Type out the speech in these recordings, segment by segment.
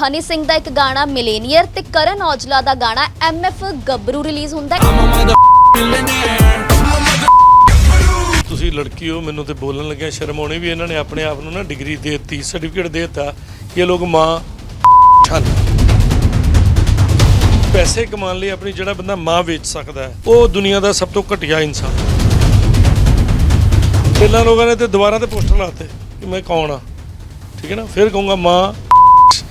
ਹਨੀ ਸਿੰਘ ਦਾ ਇੱਕ ਗਾਣਾ ਮਿਲੇਨੀਅਰ ਤੇ ਕਰਨ ਔਜਲਾ ਦਾ ਗਾਣਾ ਐਮਐਫ ਗੱਭਰੂ ਰਿਲੀਜ਼ ਹੁੰਦਾ ਹੈ। ਤੁਸੀਂ ਲੜਕੀ ਹੋ, ਮੈਨੂੰ ਤੇ ਬੋਲਣ ਲੱਗਿਆ, ਸ਼ਰਮ ਆਉਣੀ ਵੀ ਇਹਨਾਂ ਨੇ ਆਪਣੇ ਆਪ ਨੂੰ ਨਾ ਡਿਗਰੀ ਦੇ ਦਿੱਤੀ, ਸਰਟੀਫਿਕੇਟ ਦੇ ਦਿੱਤਾ ਕਿ ਇਹ ਲੋਕ ਮਾਂ ਹਨ। ਪੈਸੇ ਕਮਾਉਣ ਲਈ ਆਪਣੀ ਜਿਹੜਾ ਬੰਦਾ ਮਾਂ ਵੇਚ ਸਕਦਾ ਹੈ, ਉਹ ਦੁਨੀਆ ਦਾ ਸਭ ਤੋਂ ਘਟੀਆ ਇਨਸਾਨ ਪਹਿਲਾਂ ਲੋਕਾਂ ਨੇ ਤੇ ਦੁਬਾਰਾ ਤੇ ਪੋਸਟਰ ਲਾਤੇ ਕਿ ਮੈਂ ਕੌਣ ਆ ਠੀਕ ਹੈ ਨਾ? ਫਿਰ ਕਹੂੰਗਾ ਮਾਂ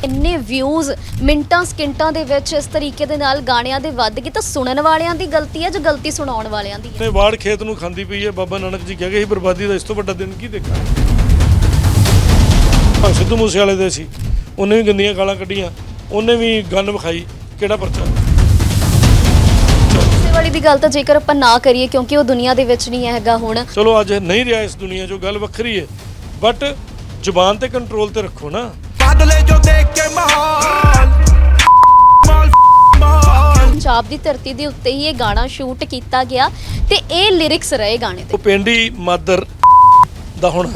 ਇੰਨੇ ਵਿਊਜ਼ ਮਿੰਟਾਂ ਸਕਿੰਟਾਂ ਦੇ ਵਿੱਚ ਇਸ ਤਰੀਕੇ ਦੇ ਨਾਲ ਗਾਣਿਆਂ ਦੇ ਵੱਧ ਗਏ ਤਾਂ ਸੁਣਨ ਵਾਲਿਆਂ ਦੀ ਗਲਤੀ ਹੈ ਜਾਂ ਗਲਤੀ ਸੁਣਾਉਣ ਵਾਲਿਆਂ ਦੀ ਹੈ? ਨੇ ਵਾੜ ਖੇਤ ਨੂੰ ਖਾਂਦੀ ਪਈ ਹੈ ਬਾਬਾ ਨਾਨਕ ਜੀ ਕਹਿ ਗਏ ਸੀ ਬਰਬਾਦੀ ਦਾ ਇਸ ਤੋਂ ਵੱਡਾ ਦਿਨ ਕੀ ਦੇਖਾਂ? ਹਾਂ ਸਿੱਧੂ ਮੂਸੇ ਵਾਲੇ ਦੇ ਸੀ ਉਹਨੇ ਵੀ ਗੰਦੀਆਂ ਗਾਲਾਂ ਕੱਢੀਆਂ ਉਹਨੇ ਵੀ ਗੰਨ ਵਿਖਾਈ ਕਿਹੜਾ ਪਰਚਾ? ਵਾਲੀ ਦੀ ਗੱਲ ਤਾਂ ਜੇਕਰ ਆਪਾਂ ਨਾ ਕਰੀਏ ਕਿਉਂਕਿ ਉਹ ਦੁਨੀਆ ਦੇ ਵਿੱਚ ਨਹੀਂ ਹੈਗਾ ਹੁਣ। ਚਲੋ ਅੱਜ ਨਹੀਂ ਰਿਹਾ ਇਸ ਦੁਨੀਆ 'ਚੋਂ ਗੱਲ ਵੱਖਰੀ ਹੈ ਬਟ ਜ਼ੁਬਾਨ ਤੇ ਕੰਟਰੋਲ ਤੇ ਰੱਖੋ ਨਾ। ਬਦਲੇ ਜੋ ਦੇਖ ਕੇ ਮਾਹੌਲ। ਮਾਲ ਮਾਹੌਲ। ਪੰਜਾਬ ਦੀ ਧਰਤੀ ਦੇ ਉੱਤੇ ਹੀ ਇਹ ਗਾਣਾ ਸ਼ੂਟ ਕੀਤਾ ਗਿਆ ਤੇ ਇਹ ਲਿਰਿਕਸ ਰਹੇ ਗਾਣੇ ਦੇ। ਪਿੰਡੀ ਮਾਦਰ ਦਾ ਹੁਣ।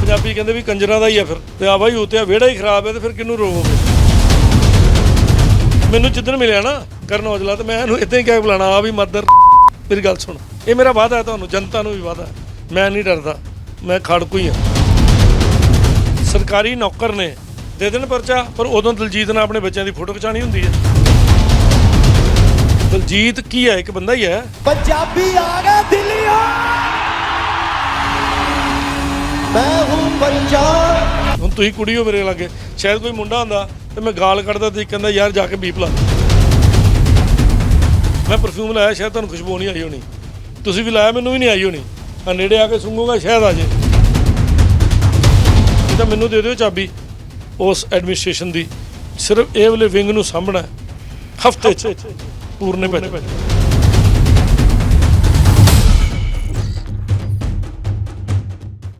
ਪੰਜਾਬੀ ਕਹਿੰਦੇ ਵੀ ਕੰਜਰਾਂ ਦਾ ਹੀ ਆ ਫਿਰ। ਤੇ ਆ ਬਾਈ ਉਤੇ ਆ ਵਿਹੜਾ ਹੀ ਖਰਾਬ ਹੈ ਤੇ ਫਿਰ ਕਿਹਨੂੰ ਰੋਵੋਗੇ? ਮੈਨੂੰ ਜਿੱਦਣ ਮਿਲਿਆ ਨਾ ਕਰਨ ਔਜਲਾ ਤੇ ਮੈਂ ਇਹਨੂੰ ਇਦਾਂ ਹੀ ਕਹਿ ਬੁਲਾਣਾ ਆ ਵੀ ਮਦਰ ਮੇਰੀ ਗੱਲ ਸੁਣ। ਇਹ ਮੇਰਾ ਵਾਅਦਾ ਹੈ ਤੁਹਾਨੂੰ ਜਨਤਾ ਨੂੰ ਵੀ ਵਾਅਦਾ ਹੈ। ਮੈਂ ਨਹੀਂ ਡਰਦਾ। ਮੈਂ ਖੜਕੂ ਹੀ ਹਾਂ। ਸਰਕਾਰੀ ਨੌਕਰ ਨੇ ਦੇ ਦਿਨ ਪਰਚਾ ਪਰ ਉਦੋਂ ਦਲਜੀਤ ਨਾਲ ਆਪਣੇ ਬੱਚਿਆਂ ਦੀ ਫੋਟੋ ਖਿਚਾਣੀ ਹੁੰਦੀ ਹੈ। ਦਲਜੀਤ ਕੀ ਹੈ? ਇੱਕ ਬੰਦਾ ਹੀ ਹੈ। ਪੰਜਾਬੀ ਆ ਗਏ ਦਿੱਲੀ ਆ। ਮੈਂ ਹੂੰ ਪੰਜਾਬ। ਹੁਣ ਤੁਸੀਂ ਕੁੜੀ ਹੋ ਮੇਰੇ ਲਾਗੇ ਸ਼ਾਇਦ ਕੋਈ ਮੁੰਡਾ ਹੁੰਦਾ ਤੇ ਮੈਂ ਗਾਲ ਕੱਢਦਾ ਤੇ ਕਹਿੰਦਾ ਯਾਰ ਜਾ ਕੇ ਬੀਪ ਲਾ। ਮੈਂ ਪਰਫਿਊਮ ਲਾਇਆ ਸ਼ਾਇਦ ਤੁਹਾਨੂੰ ਖੁਸ਼ਬੂ ਨਹੀਂ ਆਈ ਹੋਣੀ। ਤੁਸੀਂ ਵੀ ਲਾਇਆ ਮੈਨੂੰ ਵੀ ਨਹੀਂ ਆਈ ਹੋਣੀ। ਆ ਨੇੜੇ ਆ ਕੇ ਸੁੰਗੋਗਾ ਸ਼ਾਇਦ ਆ ਜੇ। ਇਹ ਤਾਂ ਮੈਨੂੰ ਦੇ ਦਿਓ ਚਾਬੀ। ਉਸ ਐਡਮਿਨਿਸਟ੍ਰੇਸ਼ਨ ਦੀ। ਸਿਰਫ ਇਹ ਵਾਲੇ ਵਿੰਗ ਨੂੰ ਸਾਂਭਣਾ ਹਫ਼ਤੇ ਚ। ਪੂਰਨੇ ਪੈਣੇ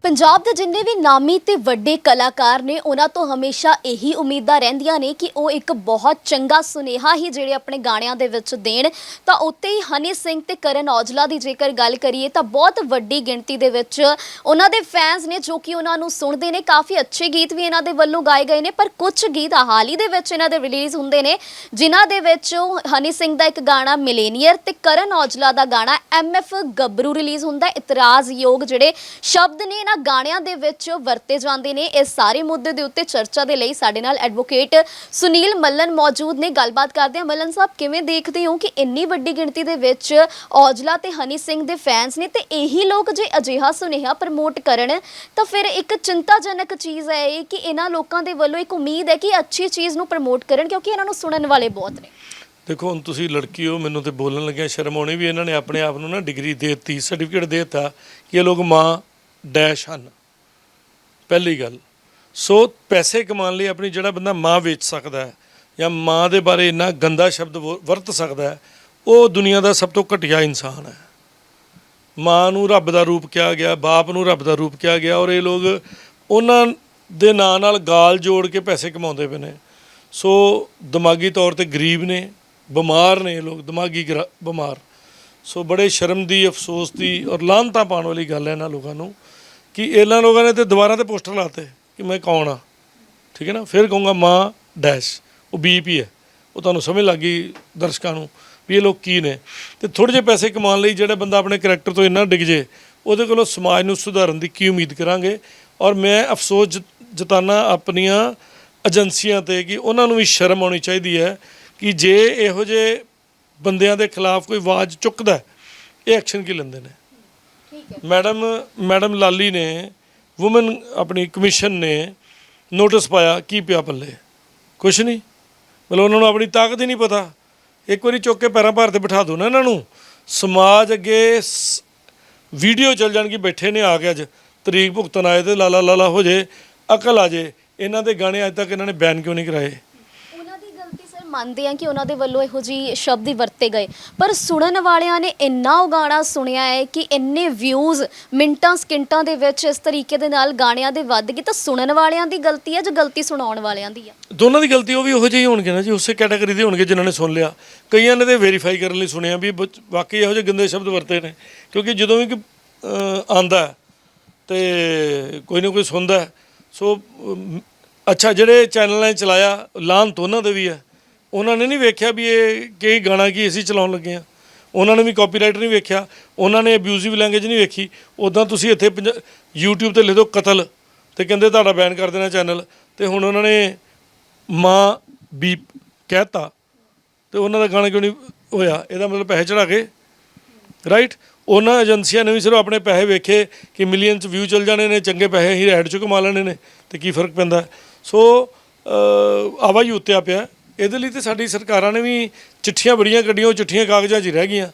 ਪੰਜਾਬ ਦੇ ਜਿੰਨੇ ਵੀ ਨਾਮੀ ਤੇ ਵੱਡੇ ਕਲਾਕਾਰ ਨੇ, ਉਹਨਾਂ ਤੋਂ ਹਮੇਸ਼ਾ ਇਹੀ ਉਮੀਦਾਂ ਰਹਿੰਦੀਆਂ ਨੇ ਕਿ ਉਹ ਇੱਕ ਬਹੁਤ ਚੰਗਾ ਸੁਨੇਹਾ ਹੀ ਜਿਹੜੇ ਆਪਣੇ ਗਾਣਿਆਂ ਦੇ ਵਿੱਚ ਦੇਣ। ਤਾਂ ਉੱਤੇ ਹੀ ਹਨੀ ਸਿੰਘ ਤੇ ਕਰਨ ਔਜਲਾ ਦੀ ਜੇਕਰ ਗੱਲ ਕਰੀਏ, ਤਾਂ ਬਹੁਤ ਵੱਡੀ ਗਿਣਤੀ ਦੇ ਵਿੱਚ ਉਹਨਾਂ ਦੇ ਫੈਨਸ ਨੇ ਜੋ ਕਿ ਉਹਨਾਂ ਨੂੰ ਸੁਣਦੇ ਨੇ। ਕਾਫੀ ਅੱਛੇ ਗੀਤ ਵੀ ਇਹਨਾਂ ਦੇ ਵੱਲੋਂ ਗਾਏ ਗਏ ਨੇ, ਪਰ ਕੁਝ ਗੀਤ ਹਾਲ ਹੀ ਦੇ ਵਿੱਚ ਇਹਨਾਂ ਦੇ ਰਿਲੀਜ਼ ਹੁੰਦੇ ਨੇ, ਜਿਨ੍ਹਾਂ ਦੇ ਵਿੱਚ ਹਨੀ ਸਿੰਘ ਦਾ ਇੱਕ ਗਾਣਾ ਮਿਲੇਨੀਅਰ ਤੇ ਕਰਨ ਔਜਲਾ ਦਾ ਗਾਣਾ ਐਮਐਫ ਗੱਭਰੂ ਰਿਲੀਜ਼ ਹੁੰਦਾ। ਹੈ ਇਤਰਾਜ਼ਯੋਗ ਜਿਹੜੇ ਸ਼ਬਦ ਨੇ ਇਹਨਾਂ ਗਾਣਿਆਂ ਦੇ ਵਿੱਚ ਵਰਤੇ ਜਾਂਦੇ ਨੇ। ਇਸ ਸਾਰੇ ਮੁੱਦੇ ਦੇ ਉੱਤੇ ਚਰਚਾ ਦੇ ਲਈ ਸਾਡੇ ਨਾਲ ਐਡਵੋਕੇਟ ਸੁਨੀਲ ਮੱਲਨ ਮੌਜੂਦ ਨੇ। ਗੱਲਬਾਤ ਕਰਦੇ ਹਾਂ। ਮੱਲਨ ਸਾਹਿਬ, ਕਿਵੇਂ ਦੇਖਦੇ ਹੋ ਕਿ ਇੰਨੀ ਵੱਡੀ ਗਿਣਤੀ ਦੇ ਵਿੱਚ ਔਜਲਾ ਤੇ ਹਨੀ ਸਿੰਘ ਦੇ ਫੈਨਸ ਨੇ ਤੇ ਇਹੀ ਲੋਕ ਜੇ ਅਜਿਹਾ ਸੁਨੇਹਾ ਪ੍ਰਮੋਟ ਕਰਨ, ਤਾਂ ਫਿਰ ਇੱਕ ਚਿੰਤਾਜਨਕ ਚੀਜ਼ ਹੈ ਇਹ ਕਿ ਇਹਨਾਂ ਲੋਕਾਂ ਦੇ ਵੱਲੋਂ ਇੱਕ ਉਮੀਦ ਹੈ ਕਿ ਅੱਛੀ ਚੀਜ਼ ਨੂੰ ਪ੍ਰਮੋਟ ਕਰਨ, ਕਿਉਂਕਿ ਇਹਨਾਂ ਨੂੰ ਸੁਣਨ ਵਾਲੇ ਬਹੁਤ ਨੇ। ਦੇਖੋ, ਹੁਣ ਤੁਸੀਂ ਲੜਕੀ ਹੋ, ਮੈਨੂੰ ਤੇ ਬੋਲਣ ਲੱਗਿਆ ਸ਼ਰਮ ਆਉਣੀ ਵੀ ਇਹਨਾਂ ਨੇ ਆਪਣੇ ਆਪ ਨੂੰ ਨਾ ਡਿਗਰੀ ਦੇ ਦਿੱਤੀ ਸਰਟੀਫਿਕੇਟ ਦੇ ਦਿੱਤਾ ਕਿ ਇਹ ਲੋਕ ਮਾਂ ਡੈਸ਼ ਹਨ। ਪਹਿਲੀ ਗੱਲ, ਸੋ ਪੈਸੇ ਕਮਾਉਣ ਲਈ ਆਪਣੀ ਜਿਹੜਾ ਬੰਦਾ ਮਾਂ ਵੇਚ ਸਕਦਾ ਹੈ ਜਾਂ ਮਾਂ ਦੇ ਬਾਰੇ ਇੰਨਾ ਗੰਦਾ ਸ਼ਬਦ ਵ- ਵਰਤ ਸਕਦਾ ਹੈ, ਉਹ ਦੁਨੀਆ ਦਾ ਸਭ ਤੋਂ ਘਟੀਆ ਇਨਸਾਨ ਹੈ। ਮਾਂ ਨੂੰ ਰੱਬ ਦਾ ਰੂਪ ਕਿਹਾ ਗਿਆ, ਬਾਪ ਨੂੰ ਰੱਬ ਦਾ ਰੂਪ ਕਿਹਾ ਗਿਆ ਔਰ ਇਹ ਲੋਕ ਉਹਨਾਂ ਦੇ ਨਾਂ ਨਾਲ ਗਾਲ ਜੋੜ ਕੇ ਪੈਸੇ ਕਮਾਉਂਦੇ ਪਏ ਨੇ। ਸੋ ਦਿਮਾਗੀ ਤੌਰ ਤੇ ਗਰੀਬ ਨੇ, ਬਿਮਾਰ ਨੇ ਇਹ ਲੋਕ, ਦਿਮਾਗੀ ਗਰਾ- ਬਿਮਾਰ। ਸੋ ਬੜੇ ਸ਼ਰਮ ਦੀ, ਅਫਸੋਸ ਦੀ ਔਰ ਲਾਂਤਾਂ ਪਾਉਣ ਵਾਲੀ ਗੱਲ ਹੈ ਇਹਨਾਂ ਲੋਕਾਂ ਨੂੰ। ਕਿ ਇਹਨਾਂ ਲੋਕਾਂ ਨੇ ਤੇ ਦੁਬਾਰਾ ਤੇ ਪੋਸਟਰ ਲਾਤੇ ਕਿ ਮੈਂ ਕੌਣ ਆ? ਠੀਕ ਹੈ ਨਾ? ਫਿਰ ਕਹੂੰਗਾ ਮਾਂ ਡੈਸ਼। ਉਹ ਬੀਪੀ ਹੈ। ਉਹ ਤੁਹਾਨੂੰ ਸਮਝ ਲੱਗ ਗਈ ਦਰਸ਼ਕਾਂ ਨੂੰ ਵੀ ਇਹ ਲੋਕ ਕੀ ਨੇ। ਤੇ ਥੋੜੇ ਜਿਹੇ ਪੈਸੇ ਕਮਾਉਣ ਲਈ ਜਿਹੜਾ ਬੰਦਾ ਆਪਣੇ ਕੈਰੈਕਟਰ ਤੋਂ ਇੰਨਾ ਡਿੱਗ ਜੇ, ਉਹਦੇ ਕੋਲੋਂ ਸਮਾਜ ਨੂੰ ਸੁਧਾਰਨ ਦੀ ਕੀ ਉਮੀਦ ਕਰਾਂਗੇ? ਔਰ ਮੈਂ ਅਫਸੋਸ ਜਤ- ਜਤਾਨਾ ਆਪਣੀਆਂ ਏਜੰਸੀਆਂ ਤੇ ਕਿ ਉਹਨਾਂ ਨੂੰ ਵੀ ਸ਼ਰਮ ਆਉਣੀ ਚਾਹੀਦੀ ਹੈ ਕਿ ਜੇ ਇਹੋ ਜਿਹੇ ਬੰਦਿਆਂ ਦੇ ਖਿਲਾਫ ਕੋਈ ਆਵਾਜ਼ ਚੁੱਕਦਾ ਇਹ ਐਕਸ਼ਨ ਕੀ ਲੈਂਦੇ ਨੇ? ਮੈਡਮ ਮੈਡਮ ਲਾਲੀ ਨੇ ਔਮਨ ਆਪਣੀ ਕਮਿਸ਼ਨ ਨੇ ਨੋਟਿਸ ਪਾਇਆ, ਕੀ ਪਿਆ ਪੱਲੇ? ਕੁਛ ਨਹੀਂ। ਮਤਲਬ ਉਹਨਾਂ ਨੂੰ ਆਪਣੀ ਤਾਕਤ ਹੀ ਨਹੀਂ ਪਤਾ। ਇੱਕ ਵਾਰੀ ਚੁੱਕ ਕੇ ਪੈਰਾਂ ਭਾਰ ਤੇ ਬਿਠਾ ਦੋ ਨਾ ਇਹਨਾਂ ਨੂੰ। ਸਮਾਜ ਅੱਗੇ ਸ- ਵੀਡੀਓ ਚੱਲ ਜਾਣਗੀ, ਬੈਠੇ ਨੇ ਆ ਕੇ ਅੱਜ। ਤਰੀਕ ਭੁਗਤਣ ਆਏ ਤੇ ਲਾਲਾ ਲਾਲਾ ਹੋ ਜੇ, ਅਕਲ ਆ ਜੇ। ਇਹਨਾਂ ਦੇ ਗਾਣੇ ਅੱਜ ਤੱਕ ਇਹਨਾਂ ਨੇ ਬੈਨ ਕਿਉਂ ਨਹੀਂ ਕਰਾਏ ਉਹਨਾਂ ਦੀ ਗਲਤੀ ਸਰ ਮੰਨਦੇ ਆ ਕਿ ਉਹਨਾਂ ਦੇ ਵੱਲੋਂ ਇਹੋ ਜੀ ਸ਼ਬਦ ਹੀ ਵਰਤੇ ਗਏ। ਪਰ ਸੁਣਨ ਵਾਲਿਆਂ ਨੇ ਇੰਨਾ ਉਹ ਗਾਣਾ ਸੁਣਿਆ ਹੈ ਕਿ ਇੰਨੇ ਵਿਊਜ਼ ਮਿੰਟਾਂ ਸਕਿੰਟਾਂ ਦੇ ਵਿੱਚ ਇਸ ਤਰੀਕੇ ਦੇ ਨਾਲ ਗਾਣਿਆਂ ਦੇ ਵੱਧ ਗਏ। ਤਾਂ ਸੁਣਨ ਵਾਲਿਆਂ ਦੀ ਗਲਤੀ ਹੈ ਜਾਂ ਗਲਤੀ ਸੁਣਾਉਣ ਵਾਲਿਆਂ ਦੀ ਆ ਦੋਨਾਂ ਦੀ ਗਲਤੀ ਉਹ ਵੀ ਉਹੋ ਜਿਹੇ ਹੋਣਗੇ ਨਾ ਜੀ ਉਸੇ ਕੈਟਾਗਰੀ ਦੇ ਹੋਣਗੇ ਜਿਨ੍ਹਾਂ ਨੇ ਸੁਣ ਲਿਆ। ਕਈਆਂ ਨੇ ਤੇ ਵੈਰੀਫਾਈ ਕਰਨ ਲਈ ਸੁਣਿਆ ਵੀ ਬ- ਵਾਕਈ ਇਹੋ ਜਿਹੇ ਗੰਦੇ ਸ਼ਬਦ ਵਰਤੇ ਨੇ। ਕਿਉਂਕਿ ਜਦੋਂ ਵੀ ਆਂਦਾ ਤੇ ਕੋਈ ਨਾ ਕੋਈ ਸੁਣਦਾ ਹੈ, ਸੋ ਅਮ, ਅੱਛਾ ਜਿਹੜੇ ਚੈਨਲ ਨੇ ਚਲਾਇਆ ਲਾਂਤ ਉਹਨਾਂ ਦੇ ਵੀ ਹੈ। ਉਹਨਾਂ ਨੇ ਨਹੀਂ ਵੇਖਿਆ ਵੀ ਇਹ ਕੀ ਗਾਣਾ ਕੀ ਅਸੀਂ ਚਲਾਉਣ ਲੱਗੇ ਆ ਉਹਨਾਂ ਨੇ ਵੀ ਕਾਪੀਰਾਈਟ ਨਹੀਂ ਵੇਖਿਆ। ਉਹਨਾਂ ਨੇ ਅਬਿਊਜ਼ਿਵ ਲੈਂਗੁਏਜ ਨਹੀਂ ਵੇਖੀ। ਉਦਾਂ ਤੁਸੀਂ ਇੱਥੇ ਪੰਜਾ- YouTube ਤੇ ਲਿਖ ਦਿਓ ਕਤਲ ਤੇ ਕਹਿੰਦੇ ਤੁਹਾਡਾ ਬੈਨ ਕਰ ਦੇਣਾ ਚੈਨਲ ਤੇ ਹੁਣ ਉਹਨਾਂ ਨੇ ਮਾਂ ਬੀਪ ਕਹਿਤਾ ਤੇ ਉਹਨਾਂ ਦਾ ਗਾਣਾ ਕਿਉਂ ਨਹੀਂ ਹੋਇਆ? ਇਹਦਾ ਮਤਲਬ ਪੈਸੇ ਚੜਾ ਕੇ। ਰਾਈਟ ਉਹਨਾਂ ਏਜੰਸੀਆਂ ਨੇ ਵੀ ਸਿਰਫ ਆਪਣੇ ਪੈਸੇ ਵੇਖੇ ਕਿ ਮਿਲੀਅਨ ਚ ਵਿਊ ਚੱਲ ਜਾਣੇ ਨੇ ਚੰਗੇ ਪੈਸੇ ਹੀ ਰੈਡ ਚ ਕਮਾ ਲੈਣੇ ਨੇ ਤੇ ਕੀ ਫ਼ਰਕ ਪੈਂਦਾ? ਹੈ? ਸੋ ਅਹ, ਆਵਾਜ਼ ਉੱਤਿਆ ਪਿਆ। ਇਹਦੇ ਲਈ ਤੇ ਸਾਡੀ ਸਰਕਾਰਾਂ ਨੇ ਵੀ ਚਿੱਠੀਆਂ ਬੜੀਆਂ ਕੱਢੀਆਂ, ਉਹ ਚਿੱਠੀਆਂ ਕਾਗਜ਼ਾਂ 'ਚ ਹੀ ਰਹਿ ਗਈਆਂ।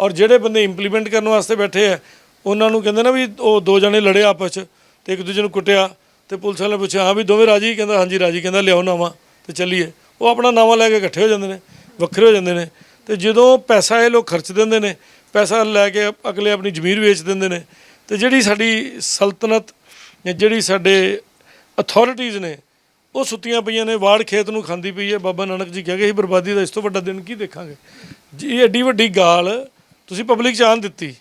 ਔਰ ਜਿਹੜੇ ਬੰਦੇ ਇੰਪਲੀਮੈਂਟ ਕਰਨ ਵਾਸਤੇ ਬੈਠੇ ਆ, ਉਹਨਾਂ ਨੂੰ ਕਹਿੰਦੇ ਨਾ ਵੀ ਉਹ ਦੋ ਜਣੇ ਲੜੇ ਆਪਸ 'ਚ ਤੇ ਇੱਕ ਦੂਜੇ ਨੂੰ ਕੁੱਟਿਆ ਤੇ ਪੁਲਿਸ ਵਾਲੇ ਪੁੱਛਿਆ, ਹਾਂ ਵੀ ਦੋਵੇਂ ਰਾਜੀ? ਕਹਿੰਦਾ, ਹਾਂਜੀ ਰਾਜੀ। ਕਹਿੰਦਾ, ਲਿਆਓ ਨਾਵਾਂ ਤੇ ਚੱਲੀਏ। ਉਹ ਆਪਣਾ ਨਾਵਾਂ ਲੈ ਕੇ ਇਕੱਠੇ ਹੋ ਜਾਂਦੇ ਨੇ, ਵੱਖਰੇ ਹੋ ਜਾਂਦੇ ਨੇ। ਤੇ ਜਦੋਂ ਪੈਸਾ ਇਹ ਲੋਕ ਖਰਚ ਦਿੰਦੇ ਨੇ, ਪੈਸਾ ਲੈ ਕੇ ਅਗਲੇ ਆਪਣੀ ਜ਼ਮੀਰ ਵੇਚ ਦਿੰਦੇ ਨੇ, ਤੇ ਜਿਹੜੀ ਸਾਡੀ ਸਲਤਨਤ ਜਾਂ ਜਿਹੜੀ ਸਾਡੇ ਅਥਾਰਟੀਆਂ ਨੇ ਉਹ ਸੁੱਤੀਆਂ ਪਈਆਂ ਨੇ, ਵਾੜ ਖੇਤ ਨੂੰ ਖਾਂਦੀ ਪਈ ਹੈ। ਬਾਬਾ ਨਾਨਕ ਜੀ ਕਹਿ ਗਏ ਸੀ ਬਰਬਾਦੀ ਦਾ ਇਸ ਤੋਂ ਵੱਡਾ ਦਿਨ ਕੀ ਦੇਖਾਂਗੇ? ਜੀ, ਇਹ ਐਡੀ ਵੱਡੀ ਗਾਲ ਤੁਸੀਂ ਪਬਲਿਕ ਚ ਆਣ ਦਿੱਤੀ।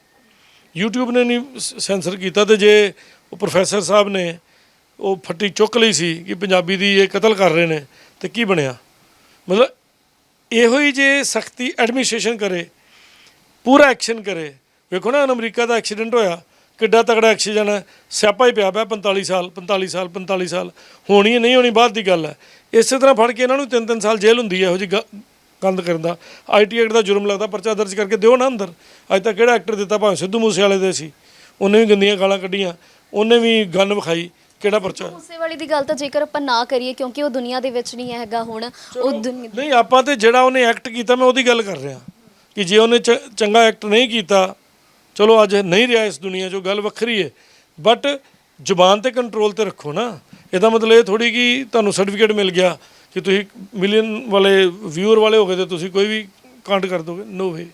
YouTube ਨੇ ਨਹੀਂ ਸੈਂਸਰ ਕੀਤਾ ਤੇ ਜੇ ਉਹ ਪ੍ਰੋਫੈਸਰ ਸਾਹਿਬ ਨੇ ਉਹ ਫੱਟੀ ਚੁੱਕ ਲਈ ਸੀ ਕਿ ਪੰਜਾਬੀ ਦੀ ਇਹ ਕਤਲ ਕਰ ਰਹੇ ਨੇ, ਤੇ ਕੀ ਬਣਿਆ? ਮਤਲਬ ਇਹੋ ਹੀ ਜੇ ਸਖਤੀ ਐਡਮਿਨਿਸਟ੍ਰੇਸ਼ਨ ਕਰੇ, ਪੂਰਾ ਐਕਸ਼ਨ ਕਰੇ। ਵੇਖੋ ਨਾ, ਅਮਰੀਕਾ ਦਾ ਐਕਸੀਡੈਂਟ ਹੋਇਆ। ਕਿੱਡਾ ਤਗੜਾ ਐਕਸੀਡੈਂਟ ਹੈ? ਸਿਆਪਾ ਹੀ ਪਿਆ ਪਿਆ 45 ਸਾਲ 45 ਸਾਲ 45 ਸਾਲ। ਹੋਣੀ ਹੈ ਨਹੀਂ ਹੋਣੀ ਬਾਅਦ ਦੀ ਗੱਲ ਹੈ। ਇਸੇ ਤਰ੍ਹਾਂ ਫੜ ਕੇ ਇਹਨਾਂ ਨੂੰ ਤਿੰਨ ਤਿੰਨ ਸਾਲ ਜੇਲ੍ਹ ਹੁੰਦੀ ਹੈ ਇਹੋ ਜੀ ਕੰਦ ਕਰਨ ਦਾ। ਆਈਟੀ ਐਕਟ ਦਾ ਜੁਰਮ ਲੱਗਦਾ ਪਰਚਾ ਦਰਜ ਕਰਕੇ ਦਿਓ ਨਾ ਅੰਦਰ। ਅੱਜ ਤੱਕ ਕਿਹੜਾ ਐਕਟਰ ਦਿੱਤਾ? ਭਾਵੇਂ ਸਿੱਧੂ ਮੂਸੇ ਵਾਲੇ ਦੇ ਸੀ। ਉਹਨੇ ਵੀ ਗੰਦੀਆਂ ਗਾਲਾਂ ਕੱਢੀਆਂ। ਉਹਨੇ ਵੀ ਗਨ ਵਿਖਾਈ। ਕਿਹੜਾ ਪਰਚਾ ਉਸੇ ਵਾਲੀ ਦੀ ਗੱਲ ਤਾਂ ਜੇਕਰ ਆਪਾਂ ਨਾ ਕਰੀਏ ਕਿਉਂਕਿ ਉਹ ਦੁਨੀਆ ਦੇ ਵਿੱਚ ਨਹੀਂ ਹੈਗਾ ਹੁਣ ਉਹ ਦੁਨੀਆ ਨਹੀਂ ਆਪਾਂ ਤੇ ਜਿਹੜਾ ਉਹਨੇ ਐਕਟ ਕੀਤਾ ਮੈਂ ਉਹਦੀ ਗੱਲ ਕਰ ਰਿਹਾ। ਕਿ ਜੇ ਉਹਨੇ ਚ- ਚੰਗਾ ਐਕਟ ਨਹੀਂ ਕੀਤਾ ਚਲੋ ਅੱਜ ਨਹੀਂ ਰਿਹਾ ਇਸ ਦੁਨੀਆ 'ਚੋਂ, ਗੱਲ ਵੱਖਰੀ ਹੈ ਬਟ ਜ਼ੁਬਾਨ ਤੇ ਕੰਟਰੋਲ ਤੇ ਰੱਖੋ ਨਾ। ਇਹਦਾ ਮਤਲਬ ਇਹ ਥੋੜੀ ਕਿ ਤੁਹਾਨੂੰ ਸਰਟੀਫਿਕੇਟ ਮਿਲ ਗਿਆ ਕਿ ਤੁਸੀਂ ਮਿਲੀਅਨ ਵਾਲੇ ਵਿਊਅਰ ਵਾਲੇ ਹੋ ਗਏ ਤੇ ਤੁਸੀਂ ਕੋਈ ਵੀ ਕਾਂਡ ਕਰ ਦੋਗੇ। ਨੋ ਵੇ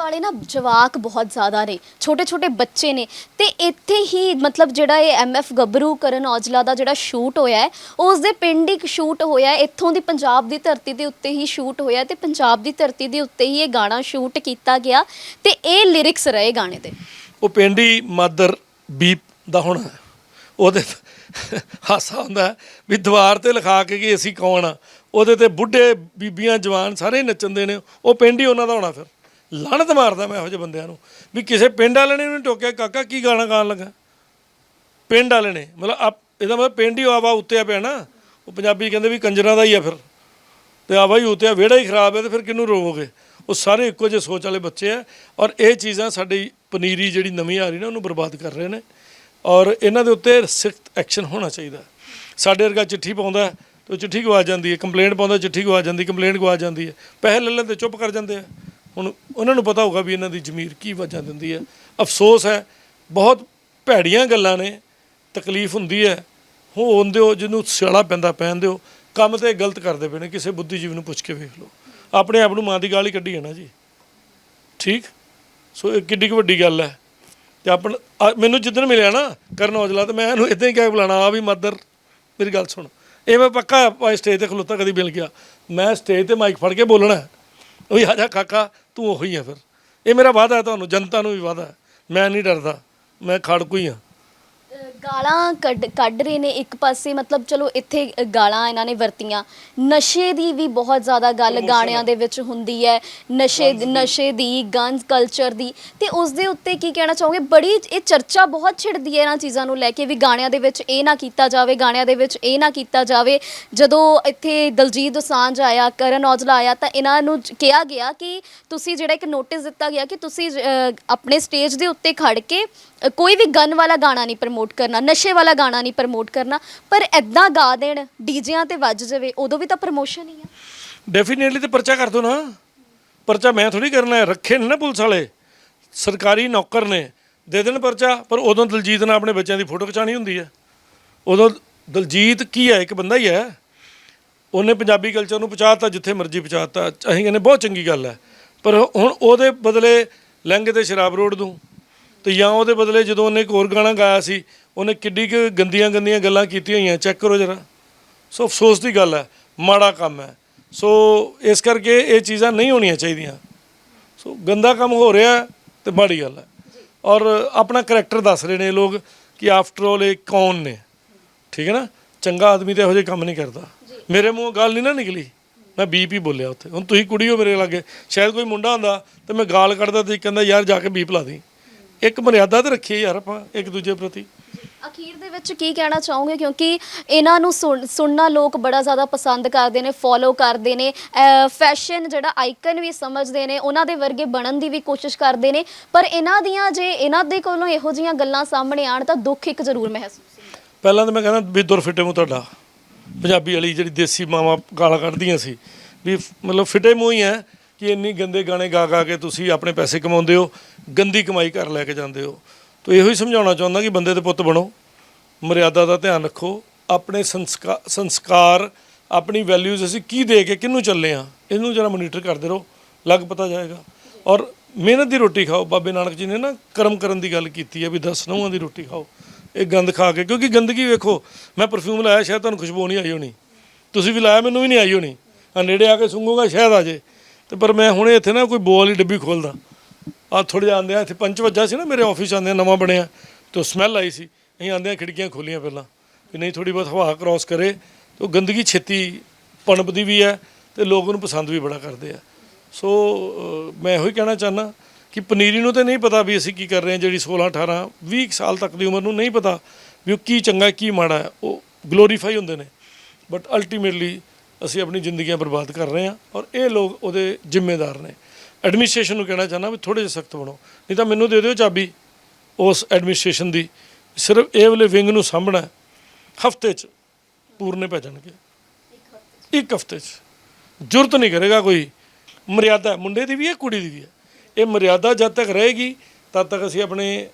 ਵਾਲੇ ਨਾ ਜਵਾਕ ਬਹੁਤ ਜ਼ਿਆਦਾ ਨੇ ਛੋਟੇ ਛੋਟੇ ਬੱਚੇ ਨੇ। ਤੇ ਇੱਥੇ ਹੀ ਮਤਲਬ ਜਿਹੜਾ ਇਹ ਐਮਐਫ ਗੱਭਰੂ ਕਰਨ ਔਜਲਾ ਦਾ ਜਿਹੜਾ ਸ਼ੂਟ ਹੋਇਆ ਹੈ ਉਸ ਦੇ ਪਿੰਡ ਇੱਕ ਸ਼ੂਟ ਹੋਇਆ ਹੈ। ਇੱਥੋਂ ਦੀ ਪੰਜਾਬ ਦੀ ਧਰਤੀ ਦੇ ਉੱਤੇ ਹੀ ਸ਼ੂਟ ਹੋਇਆ ਤੇ ਪੰਜਾਬ ਦੀ ਧਰਤੀ ਦੇ ਉੱਤੇ ਹੀ ਇਹ ਗਾਣਾ ਸ਼ੂਟ ਕੀਤਾ ਗਿਆ ਤੇ ਇਹ ਲਿਰਿਕਸ ਰਹੇ ਗਾਣੇ ਦੇ। ਉਹ ਪਿੰਡੀ ਮਾਦਰ ਬੀਪ ਦਾ ਹੋਣਾ ਉਹਦੇ ਹਾਸਾ ਹੁੰਦਾ ਵੀ ਦੀਵਾਰ ਤੇ ਲਿਖਾ ਕੇ ਕਿ ਅਸੀਂ ਕੌਣ ਆ। ਉਹਦੇ ਤੇ ਬੁੱਢੇ ਬੀਬੀਆਂ ਜਵਾਨ ਸਾਰੇ ਨੱਚਣਦੇ ਨੇ। ਉਹ ਪਿੰਡ ਹੀ ਉਹਨਾਂ ਦਾ ਹੋਣਾ ਫਿਰ। ਲਾਣਤ ਮਾਰਦਾ ਮੈਂ ਇਹੋ ਜਿਹੇ ਬੰਦਿਆਂ ਨੂੰ। ਵੀ ਕਿਸੇ ਪਿੰਡ ਵਾਲੇ ਨੇ ਉਹਨੂੰ ਟੋਕਿਆ, ਕਾਕਾ ਕੀ ਗਾਣਾ ਗਾਣ ਲੱਗਾ? ਪਿੰਡ ਵਾਲੇ ਨੇ। ਮਤਲਬ ਆਪ, ਇਹਦਾ ਮਤਲਬ ਪਿੰਡ ਹੀ ਆਵਾ ਉੱਤੇ ਆ ਪਿਆ ਨਾ। ਉਹ ਪੰਜਾਬੀ ਕਹਿੰਦੇ ਵੀ ਕੰਜਰਾਂ ਦਾ ਹੀ ਆ ਫਿਰ। ਤੇ ਆਵਾ ਹੀ ਉੱਤੇ ਆ ਵਿਹੜਾ ਹੀ ਖਰਾਬ ਹੈ ਤੇ ਫਿਰ ਕਿਹਨੂੰ ਰੋਵੋਗੇ? ਉਹ ਸਾਰੇ ਇੱਕੋ ਜਿਹੇ ਸੋਚ ਵਾਲੇ ਬੱਚੇ ਆ। ਔਰ ਇਹ ਚੀਜ਼ਾਂ ਸਾਡੀ ਪਨੀਰੀ ਜਿਹੜੀ ਨਵੀਂ ਆ ਰਹੀ ਨਾ, ਉਹਨੂੰ ਬਰਬਾਦ ਕਰ ਰਹੇ ਨੇ। ਔਰ ਇਹਨਾਂ ਦੇ ਉੱਤੇ ਸਖਤ ਐਕਸ਼ਨ ਹੋਣਾ ਚਾਹੀਦਾ। ਸਾਡੇ ਵਰਗਾ ਚਿੱਠੀ ਪਾਉਂਦਾ ਹੈ ਤੇ ਉਹ ਚਿੱਠੀ ਗਵਾ ਜਾਂਦੀ ਹੈ। ਕੰਪਲੇਂਟ ਪਾਉਂਦਾ, ਚਿੱਠੀ ਗਵਾ ਜਾਂਦੀ, ਕੰਪਲੇਂਟ ਗਵਾ ਜਾਂਦੀ ਹੈ। ਪੈਸੇ ਲੈ ਲੈਂਦੇ, ਚੁੱਪ ਕਰ ਜਾਂਦੇ ਆ। ਹੁਣ ਉਹਨਾਂ ਨੂੰ ਪਤਾ ਹੋਊਗਾ ਵੀ ਇਹਨਾਂ ਦੀ ਜ਼ਮੀਰ ਕੀ ਵਜ੍ਹਾ ਦਿੰਦੀ ਹੈ। ਅਫਸੋਸ ਹੈ, ਬਹੁਤ ਭੈੜੀਆਂ ਗੱਲਾਂ ਨੇ, ਤਕਲੀਫ ਹੁੰਦੀ ਹੈ। ਹੋਣ ਦਿਓ ਜਿਹਨੂੰ ਸਿਆਲਾ ਪੈਂਦਾ ਪੈਣ ਦਿਓ, ਕੰਮ ਤੇ ਗਲਤ ਕਰਦੇ ਪਏ ਨੇ, ਕਿਸੇ ਬੁੱਧੀਜੀਵੀ ਨੂੰ ਪੁੱਛ ਕੇ ਵੇਖ ਲਓ। ਆਪਣੇ ਆਪ ਨੂੰ ਮਾਂ ਦੀ ਗਾਲ ਹੀ ਕੱਢੀ ਹੈ ਨਾ ਜੀ। ਠੀਕ? ਸੋ ਇਹ ਕਿੱਡੀ ਕੁ ਵੱਡੀ ਗੱਲ ਹੈ। ਤੇ ਆਪਣ ਮੈਨੂੰ ਜਿੱਦਣ ਮਿਲਿਆ ਨਾ ਕਰਨ ਔਜਲਾ, ਤੇ ਮੈਂ ਇਹਨੂੰ ਇਦਾਂ ਹੀ ਕਹਿ ਕੇ ਬੁਲਾਣਾ ਆ ਵੀ ਮਦਰ, ਮੇਰੀ ਗੱਲ ਸੁਣ। ਇਹ ਮੈਂ ਪੱਕਾ ਸਟੇਜ ਤੇ ਖਲੋਤਾ ਕਦੀ ਮਿਲ ਗਿਆ। ਮੈਂ ਸਟੇਜ ਤੇ ਮਾਈਕ ਫੜ ਕੇ ਬੋਲਣਾ ਉਹੀ ਆ ਜਾ ਕਾਕਾ, ਤੂੰ ਉਹੀ ਆ ਫਿਰ। ਇਹ ਮੇਰਾ ਵਾਅਦਾ ਹੈ ਤੁਹਾਨੂੰ, ਜਨਤਾ ਨੂੰ ਵੀ ਵਾਅਦਾ ਹੈ। ਮੈਂ ਨਹੀਂ ਡਰਦਾ। ਮੈਂ ਖੜਕੂ ਹੀ ਆ ਗਾਲਾਂ ਕੱਢ ਕੱਢ ਰਹੇ ਨੇ ਇੱਕ ਪਾਸੇ ਮਤਲਬ ਚਲੋ ਇੱਥੇ ਗਾਲਾਂ ਇਹਨਾਂ ਨੇ ਵਰਤੀਆਂ। ਨਸ਼ੇ ਦੀ ਵੀ ਬਹੁਤ ਜ਼ਿਆਦਾ ਗੱਲ ਗਾਣਿਆਂ ਦੇ ਵਿੱਚ ਹੁੰਦੀ ਹੈ। ਨਸ਼ੇ ਨਸ਼ੇ ਦੀ ਗਨਸ ਕਲਚਰ ਦੀ। ਤੇ ਉਸ ਦੇ ਉੱਤੇ ਕੀ ਕਹਿਣਾ ਚਾਹੋਗੇ? ਬੜੀ ਇਹ ਚਰਚਾ ਬਹੁਤ ਛਿੜਦੀ ਹੈ ਇਹਨਾਂ ਚੀਜ਼ਾਂ ਨੂੰ ਲੈ ਕੇ ਵੀ ਗਾਣਿਆਂ ਦੇ ਵਿੱਚ ਇਹ ਨਾ ਕੀਤਾ ਜਾਵੇ ਗਾਣਿਆਂ ਦੇ ਵਿੱਚ ਇਹ ਨਾ ਕੀਤਾ ਜਾਵੇ। ਜਦੋਂ ਇੱਥੇ ਦਲਜੀਤ ਦੋਸਾਂਝ ਆਇਆ ਕਰਨ ਔਜਲਾ ਆਇਆ ਤਾਂ ਇਹਨਾਂ ਨੂੰ ਕਿਹਾ ਗਿਆ ਕਿ ਤੁਸੀਂ ਜਿਹੜਾ ਇੱਕ ਨੋਟਿਸ ਦਿੱਤਾ ਗਿਆ ਕਿ ਤੁਸੀਂ ਆਪਣੇ ਸਟੇਜ ਦੇ ਉੱਤੇ ਖੜ ਕੇ ਕੋਈ ਵੀ ਗਨ ਵਾਲਾ ਗਾਣਾ ਨਹੀਂ ਪ੍ਰਮੋਟ ਕਰਨਾ, ਨਸ਼ੇ ਵਾਲਾ ਗਾਣਾ ਨਹੀਂ ਪ੍ਰਮੋਟ ਕਰਨਾ, ਪਰ ਐਦਾਂ ਗਾ ਦੇਣ, ਡੀਜਿਆਂ ਤੇ ਵੱਜ ਜਾਵੇ, ਉਦੋਂ ਵੀ ਤਾਂ ਪ੍ਰਮੋਸ਼ਨ ਹੀ ਆ। ਡੈਫੀਨੇਟਲੀ ਤੇ ਪਰਚਾ ਕਰ ਦੋ ਨਾ। ਪਰਚਾ ਮੈਂ ਥੋੜੀ ਕਰਨਾ ਹੈ, ਰੱਖੇ ਨੇ ਨਾ ਪੁਲਿਸ ਵਾਲੇ। ਸਰਕਾਰੀ ਨੌਕਰ ਨੇ, ਦੇ ਦੇਣ ਪਰਚਾ, ਪਰ ਉਦੋਂ ਦਲਜੀਤ ਨਾਲ ਆਪਣੇ ਬੱਚਿਆਂ ਦੀ ਫੋਟੋ ਖਿਚਾਣੀ ਹੁੰਦੀ ਹੈ। ਉਦੋਂ ਦਲਜੀਤ ਕੀ ਹੈ, ਇੱਕ ਬੰਦਾ ਹੀ ਹੈ। ਉਹਨੇ ਪੰਜਾਬੀ ਕਲਚਰ ਨੂੰ ਪਹੁੰਚਾਤਾ, ਜਿੱਥੇ ਮਰਜ਼ੀ ਪਹੁੰਚਾਤਾ। ਅਸੀਂ ਕਹਿੰਦੇ ਬਹੁਤ ਚੰਗੀ ਗੱਲ ਹੈ। ਪਰ ਹੁਣ ਉਹਦੇ ਬਦਲੇ ਲਹਿੰਗੇ ਤੇ ਸ਼ਰਾਬ ਰੋੜ ਦੂੰ ਤੇ ਜਾਂ ਉਹਦੇ ਬਦਲੇ ਜਦੋਂ ਉਹਨੇ ਇੱਕ ਹੋਰ ਗਾਣਾ ਗਾਇਆ ਸੀ ਉਹਨੇ ਕਿੱਡੀ ਕੁ ਗੰਦੀਆਂ ਗੰਦੀਆਂ ਗੱਲਾਂ ਕੀਤੀਆਂ ਹੋਈਆਂ ਚੈੱਕ ਕਰੋ ਜਰਾ। ਸੋ ਅਫਸੋਸ ਦੀ ਗੱਲ ਹੈ ਮਾੜਾ ਕੰਮ ਹੈ। ਸੋ ਇਸ ਕਰਕੇ ਇਹ ਚੀਜ਼ਾਂ ਨਹੀਂ ਹੋਣੀਆਂ ਚਾਹੀਦੀਆਂ। ਸੋ ਗੰਦਾ ਕੰਮ ਹੋ ਰਿਹਾ ਤੇ ਮਾੜੀ ਗੱਲ ਹੈ। ਔਰ ਆਪਣਾ ਕਰੈਕਟਰ ਦੱਸ ਰਹੇ ਨੇ ਲੋਕ ਕਿ ਆਫਟਰ ਆਲ ਇਹ ਕੌਣ ਨੇ? ਠੀਕ ਹੈ ਨਾ? ਚੰਗਾ ਆਦਮੀ ਤਾਂ ਇਹੋ ਜਿਹੇ ਕੰਮ ਨਹੀਂ ਕਰਦਾ। ਮੇਰੇ ਮੂੰਹੋਂ ਗੱਲ ਨਹੀਂ ਨਾ ਨਿਕਲੀ। ਮੈਂ ਬੀਪ ਹੀ ਬੋਲਿਆ ਉੱਥੇ। ਹੁਣ ਤੁਸੀਂ ਕੁੜੀ ਹੋ ਮੇਰੇ ਲਾਗੇ। ਸ਼ਾਇਦ ਕੋਈ ਮੁੰਡਾ ਹੁੰਦਾ ਤੇ ਮੈਂ ਗਾਲ ਕੱਢਦਾ ਤੇ ਕਹਿੰਦਾ ਯਾਰ ਜਾ ਕੇ ਬੀਪ ਲਾ ਦੇ। ਇੱਕ ਮਰਿਆਦਾ ਤੇ ਰੱਖੀਏ ਯਾਰ ਆਪਾਂ ਇੱਕ ਦੂਜੇ ਪ੍ਰਤੀ। ਅਖੀਰ ਦੇ ਵਿੱਚ ਕੀ ਕਹਿਣਾ ਚਾਹੋਗੇ? ਕਿਉਂਕਿ ਇਹਨਾਂ ਨੂੰ ਸੁਣ- ਸੁਣਨਾ ਲੋਕ ਬੜਾ ਜ਼ਿਆਦਾ ਪਸੰਦ ਕਰਦੇ ਨੇ ਫੋਲੋ ਕਰਦੇ ਨੇ। ਫੈਸ਼ਨ ਜਿਹੜਾ ਆਈਕਨ ਵੀ ਸਮਝਦੇ ਨੇ ਉਹਨਾਂ ਦੇ ਵਰਗੇ ਬਣਨ ਦੀ ਵੀ ਕੋਸ਼ਿਸ਼ ਕਰਦੇ ਨੇ। ਪਰ ਇਹਨਾਂ ਦੀਆਂ ਜੇ ਇਹਨਾਂ ਦੇ ਕੋਲੋਂ ਇਹੋ ਜੀਆਂ ਗੱਲਾਂ ਸਾਹਮਣੇ ਆਣ ਤਾਂ ਦੁੱਖ ਇੱਕ ਜ਼ਰੂਰ ਮਹਿਸੂਸ ਹੁੰਦਾ ਪਹਿਲਾਂ ਤਾਂ ਮੈਂ ਕਹਿੰਦਾ ਵੀ ਦੁਰ ਫਿੱਟੇ ਮੂੰਹ ਤੁਹਾਡਾ। ਪੰਜਾਬੀ ਵਾਲੀ ਜਿਹੜੀ ਦੇਸੀ ਮਾਵਾਂ ਗਾਲਾਂ ਕੱਢਦੀਆਂ ਸੀ ਵੀ ਫ- ਮਤਲਬ ਫਿੱਟੇ ਮੂੰਹ ਹੀ ਹੈ। ਕਿ ਇੰਨੀ ਗੰਦੇ ਗਾਣੇ ਗਾ ਗਾ ਕੇ ਤੁਸੀਂ ਆਪਣੇ ਪੈਸੇ ਕਮਾਉਂਦੇ ਹੋ, ਗੰਦੀ ਕਮਾਈ ਕਰ ਲੈ ਕੇ ਜਾਂਦੇ ਹੋ। ਤਾਂ ਇਹੋ ਹੀ ਸਮਝਾਉਣਾ ਚਾਹੁੰਦਾ ਕਿ ਬੰਦੇ ਦੇ ਪੁੱਤ ਬਣੋ, ਮਰਿਆਦਾ ਦਾ ਧਿਆਨ ਰੱਖੋ, ਆਪਣੇ ਸੰਸਕਾ, ਸੰਸਕਾਰ, ਆਪਣੀ ਵੈਲਿਊਜ਼ ਅਸੀਂ ਕੀ ਦੇ ਕੇ ਕਿਹਨੂੰ ਚੱਲੇ ਆ ਇਹਨੂੰ ਜਰਾ ਮੋਨੀਟਰ ਕਰਦੇ ਰਹੋ, ਲੱਗ ਪਤਾ ਜਾਏਗਾ। ਔਰ ਮਿਹਨਤ ਦੀ ਰੋਟੀ ਖਾਓ, ਬਾਬੇ ਨਾਨਕ ਜੀ ਨੇ ਨਾ ਕਰਮ ਕਰਨ ਦੀ ਗੱਲ ਕੀਤੀ ਹੈ ਵੀ ਦਸ ਨਹੁੰਆਂ ਦੀ ਰੋਟੀ ਖਾਓ, ਇਹ ਗੰਦ ਖਾ ਕੇ, ਕਿਉਂਕਿ ਗੰਦਗੀ ਵੇਖੋ, ਮੈਂ ਪਰਫਿਊਮ ਲਾਇਆ, ਸ਼ਾਇਦ ਤੁਹਾਨੂੰ ਖੁਸ਼ਬੂ ਨਹੀਂ ਆਈ ਹੋਣੀ। ਤੁਸੀਂ ਵੀ ਲਾਇਆ, ਮੈਨੂੰ ਵੀ ਨਹੀਂ ਆਈ ਹੋਣੀ। ਆ ਨੇੜੇ ਆ ਕੇ ਸੁੰਘੂਗਾ, ਸ਼ਾਇਦ ਆ ਜੇ। ਤੇ ਪਰ ਮੈਂ ਹੁਣੇ ਇੱਥੇ ਨਾ ਕੋਈ ਬੋਲ ਵਾਲੀ ਡੱਬੀ ਖੋਲਦਾ। ਆ ਥੋੜੇ ਜਿਹਾ ਆਉਂਦੇ ਆ, ਇੱਥੇ ਪੰਚ ਵੱਜਾ ਸੀ ਨਾ, ਮੇਰੇ ਆਫਿਸ ਆਉਂਦੇ ਨਵਾਂ ਬਣਿਆ, ਤੇ ਸਮੈਲ ਆਈ ਸੀ। ਅਸੀਂ ਆਉਂਦੇ ਆ, ਖਿੜਕੀਆਂ ਖੋਲੀਆਂ ਪਹਿਲਾਂ। ਕਿ ਨਹੀਂ ਥੋੜੀ ਬਹੁਤ ਹਵਾ ਕ੍ਰਾਸ ਕਰੇ, ਤੇ ਉਹ ਗੰਦਗੀ ਛੇਤੀ ਪਣਪਦੀ ਵੀ ਹੈ, ਤੇ ਲੋਕ ਉਹਨੂੰ ਪਸੰਦ ਵੀ ਬੜਾ ਕਰਦੇ ਆ। ਸੋ ਮੈਂ ਇਹੋ ਹੀ ਕਹਿਣਾ ਚਾਹਨਾ ਕਿ ਪਨੀਰੀ ਨੂੰ ਤੇ ਨਹੀਂ ਪਤਾ ਵੀ ਅਸੀਂ ਕੀ ਕਰ ਰਹੇ ਹਾਂ, ਜਿਹੜੀ 16 18 20 ਸਾਲ ਤੱਕ ਦੀ ਉਮਰ ਨੂੰ ਨਹੀਂ ਪਤਾ ਵੀ ਉਹ ਕੀ ਚੰਗਾ, ਕੀ ਮਾੜਾ ਹੈ। ਉਹ ਗਲੋਰੀਫਾਈ ਹੁੰਦੇ ਨੇ। ਬਟ ਅਲਟੀਮੇਟਲੀ ਅਸੀਂ ਆਪਣੀ ਜ਼ਿੰਦਗੀਆਂ ਬਰਬਾਦ ਕਰ ਰਹੇ ਹਾਂ ਔਰ ਇਹ ਲੋਕ ਉਹਦੇ ਜ਼ਿੰਮੇਦਾਰ ਨੇ। ਐਡਮਿਨਿਸਟ੍ਰੇਸ਼ਨ ਨੂੰ ਕਹਿਣਾ ਚਾਹੁੰਦਾ ਵੀ ਥੋੜੇ ਜਿਹਾ ਸਖਤ ਬਣੋ। ਨਹੀਂ ਤਾਂ ਮੈਨੂੰ ਦੇ ਦਿਓ ਚਾਬੀ ਉਸ ਐਡਮਿਨਿਸਟ੍ਰੇਸ਼ਨ ਦੀ। ਸਿਰਫ ਇਹ ਵਾਲੇ ਵਿੰਗ ਨੂੰ ਸਾਂਭਣਾ ਹਫ਼ਤੇ 'ਚ ਪੂਰਨੇ ਪੈ ਜਾਣਗੇ। ਇੱਕ ਹਫ਼ਤੇ 'ਚ। ਜ਼ਰੂਰਤ ਨਹੀਂ ਕਰੇਗਾ ਕੋਈ। ਮਰਿਆਦਾ, ਮੁੰਡੇ ਦੀ ਵੀ ਹੈ, ਕੁੜੀ ਦੀ ਵੀ ਹੈ। ਇਹ ਮਰਿਆਦਾ ਜਦ ਤੱਕ ਰਹੇਗੀ, ਤਦ ਤੱਕ ਅਸੀਂ ਆਪਣੇ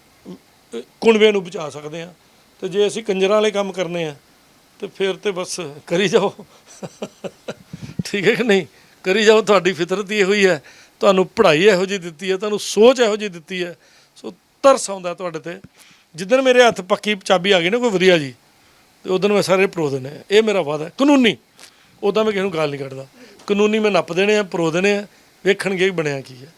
ਕੁਣਵੇ ਨੂੰ ਬਚਾ ਸਕਦੇ ਹਾਂ। ਤੇ ਜੇ ਅਸੀਂ ਕੰਜਰਾਂ ਵਾਲੇ ਕੰਮ ਕਰਨੇ ਆ ਤੇ ਫਿਰ ਤੇ ਬਸ ਕਰੀ ਜਾਓ। ਠੀਕ ਹੈ ਕਿ ਨਹੀਂ? ਕਰੀ ਜਾਓ, ਤੁਹਾਡੀ ਫਿਤਰਤ ਹੀ ਇਹੋ ਹੀ ਹੈ। ਤੁਹਾਨੂੰ ਪੜ੍ਹਾਈ ਇਹੋ ਜਿਹੀ ਦਿੱਤੀ ਹੈ, ਤੁਹਾਨੂੰ ਸੋਚ ਇਹੋ ਜਿਹੀ ਦਿੱਤੀ ਹੈ। ਸੋ ਤਰਸ ਆਉਂਦਾ ਤੁਹਾਡੇ ਤੇ। ਜਿੱਦਣ ਮੇਰੇ ਹੱਥ ਪੱਕੀ ਚਾਬੀ ਆ ਗਈ ਨਾ, ਕੋਈ ਵਧੀਆ ਜੀ, ਤੇ ਉਦੋਂ ਮੈਂ ਸਾਰੇ ਪਰੋ ਦੇਣੇ ਆ ਇਹ ਮੇਰਾ ਵਾਅਦਾ ਕਾਨੂੰਨੀ। ਉਦਾਂ ਮੈਂ ਕਿਸੇ ਨੂੰ ਗਾਲ ਨਹੀਂ ਕੱਢਦਾ। ਕਾਨੂੰਨੀ ਮੈਂ ਨੱਪ ਦੇਣੇ ਆ, ਪਰੋ ਦੇਣੇ ਆ। ਵੇਖਣਗੇ ਬਣਿਆ ਕੀ ਹੈ।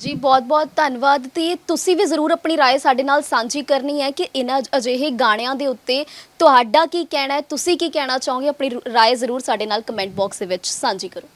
ਜੀ ਬਹੁਤ ਬਹੁਤ ਧੰਨਵਾਦ ਤੇ ਤੁਸੀਂ ਵੀ ਜ਼ਰੂਰ ਆਪਣੀ رائے ਸਾਡੇ ਨਾਲ ਸਾਂਝੀ ਕਰਨੀ ਹੈ ਕਿ ਇਹਨਾਂ ਅਜਿਹੇ ਗਾਣਿਆਂ ਦੇ ਉੱਤੇ ਤੁਹਾਡਾ ਕੀ ਕਹਿਣਾ ਹੈ ਤੁਸੀਂ ਕੀ ਕਹਿਣਾ ਚਾਹੋਗੇ ਆਪਣੀ رائے ਜ਼ਰੂਰ ਸਾਡੇ ਨਾਲ ਕਮੈਂਟ ਬਾਕਸ ਦੇ ਵਿੱਚ ਸਾਂਝੀ ਕਰੋ